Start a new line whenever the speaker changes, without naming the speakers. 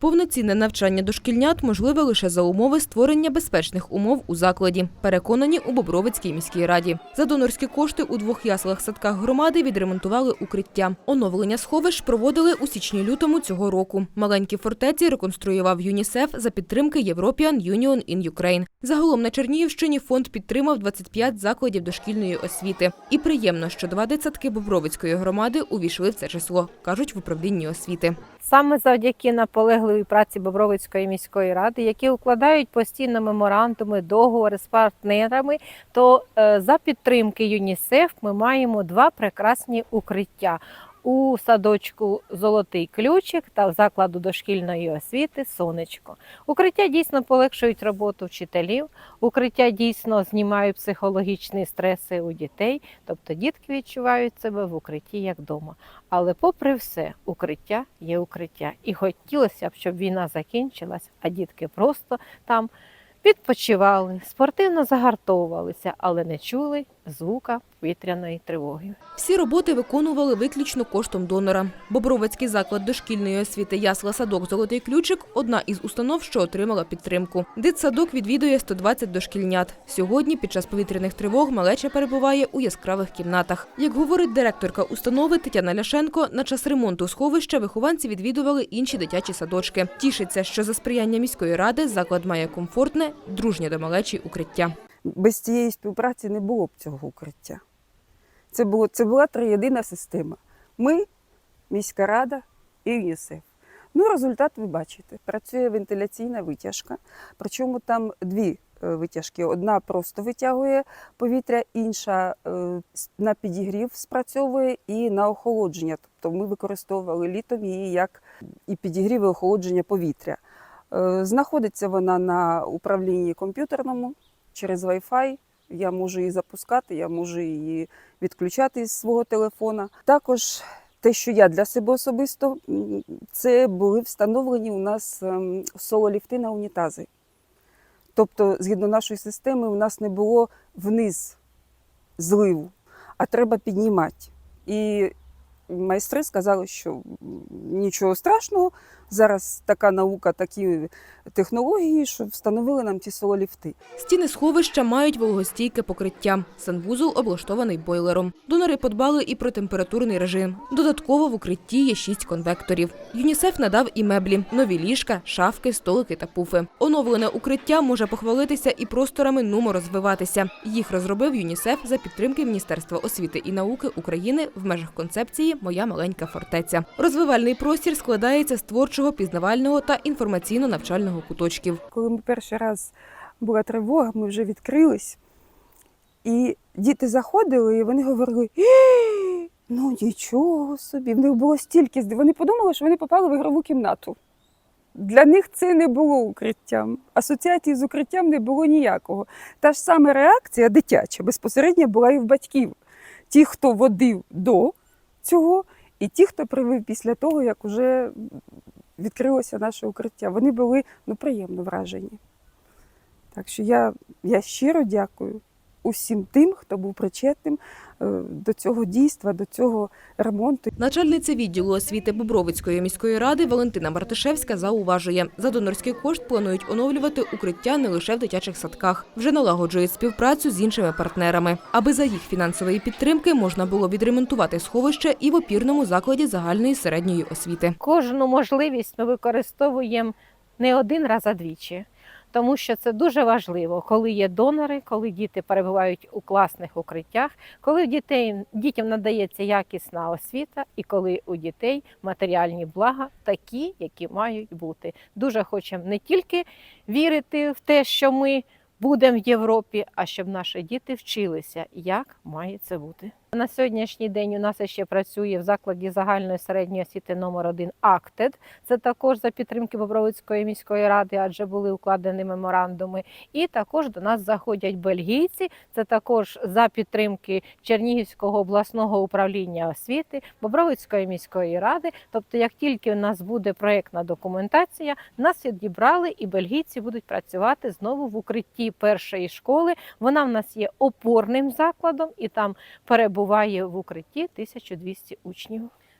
Повноцінне навчання дошкільнят можливе лише за умови створення безпечних умов у закладі. Переконані у Бобровицькій міській раді. За донорські кошти у двох яслах садках громади відремонтували укриття. Оновлення сховищ проводили у січні-лютому цього року. Маленькі фортеці реконструював ЮНІСЕФ за підтримки European Union in Ukraine. Загалом на Чернігівщині фонд підтримав 25 закладів дошкільної освіти. І приємно, що два дитсадки Бобровицької громади увійшли в це число, кажуть в управлінні освіти.
Саме завдяки наполегливій праці Бобровицької міської ради, які укладають постійно меморандуми, договори з партнерами, то е, за підтримки ЮНІСЕФ ми маємо два прекрасні укриття. У садочку Золотий ключик та в закладу дошкільної освіти Сонечко. Укриття дійсно полегшують роботу вчителів, укриття дійсно знімають психологічні стреси у дітей, тобто дітки відчувають себе в укритті як вдома. Але попри все, укриття є укриття. І хотілося б, щоб війна закінчилась, а дітки просто там відпочивали, спортивно загартовувалися, але не чули звука повітряної тривоги.
Всі роботи виконували виключно коштом донора. Бобровицький заклад дошкільної освіти Ясла Садок Золотий ключик одна із установ, що отримала підтримку. Дитсадок відвідує 120 дошкільнят. Сьогодні, під час повітряних тривог, малеча перебуває у яскравих кімнатах. Як говорить директорка установи Тетяна Ляшенко, на час ремонту сховища вихованці відвідували інші дитячі садочки. Тішиться, що за сприяння міської ради заклад має комфортне, дружнє до малечі укриття.
Без цієї співпраці не було б цього укриття. Це, було, це була триєдина система. Ми, міська рада і ЮНІСЕФ. Ну, результат ви бачите. Працює вентиляційна витяжка. Причому там дві е, витяжки. Одна просто витягує повітря, інша е, на підігрів спрацьовує і на охолодження. Тобто ми використовували літом її як і підігрів, і охолодження повітря. Е, Знаходиться вона на управлінні комп'ютерному через Wi-Fi. Я можу її запускати, я можу її відключати з свого телефона. Також те, що я для себе особисто, це були встановлені у нас ем, сололіфти на унітази. Тобто, згідно нашої системи, у нас не було вниз зливу, а треба піднімати. І майстри сказали, що нічого страшного, зараз така наука, такі технології, що встановили нам ці сололіфти.
Стіни сховища мають вологостійке покриття. Санвузол облаштований бойлером. Донори подбали і про температурний режим. Додатково в укритті є шість конвекторів. ЮНІСЕФ надав і меблі, нові ліжка, шафки, столики та пуфи. Оновлене укриття може похвалитися і просторами нумо розвиватися. Їх розробив ЮНІСЕФ за підтримки Міністерства освіти і науки України в межах концепції Моя маленька фортеця. Розвивальний простір складається з творчого, пізнавального та інформаційно-навчального куточків.
Коли ми перший раз була тривога, ми вже відкрились, і діти заходили, і вони говорили: «Е, ну нічого собі, в них було стільки. Вони подумали, що вони попали в ігрову кімнату. Для них це не було укриттям. Асоціації з укриттям не було ніякого. Та ж сама реакція дитяча безпосередньо була і в батьків. Ті, хто водив до цього, і ті, хто привив після того, як вже відкрилося наше укриття. Вони були ну, приємно вражені. Так що я, я щиро дякую усім тим, хто був причетним е, до цього дійства, до цього ремонту.
Начальниця відділу освіти Бобровицької міської ради Валентина Мартишевська зауважує, за донорський кошт планують оновлювати укриття не лише в дитячих садках. Вже налагоджують співпрацю з іншими партнерами, аби за їх фінансової підтримки можна було відремонтувати сховище і в опірному закладі загальної середньої освіти.
Кожну можливість ми використовуємо не один раз, а двічі. Тому що це дуже важливо, коли є донори, коли діти перебувають у класних укриттях, коли дітей, дітям надається якісна освіта, і коли у дітей матеріальні блага такі, які мають бути. Дуже хочемо не тільки вірити в те, що ми будемо в Європі, а щоб наші діти вчилися, як має це бути. На сьогоднішній день у нас ще працює в закладі загальної середньої освіти номер 1 АКТЕД. Це також за підтримки Бобровицької міської ради, адже були укладені меморандуми. І також до нас заходять бельгійці. Це також за підтримки Чернігівського обласного управління освіти, Бобровицької міської ради. Тобто, як тільки у нас буде проєктна документація, нас відібрали і бельгійці будуть працювати знову в укритті першої школи. Вона в нас є опорним закладом і там перебуває в укритті 1200 учнів.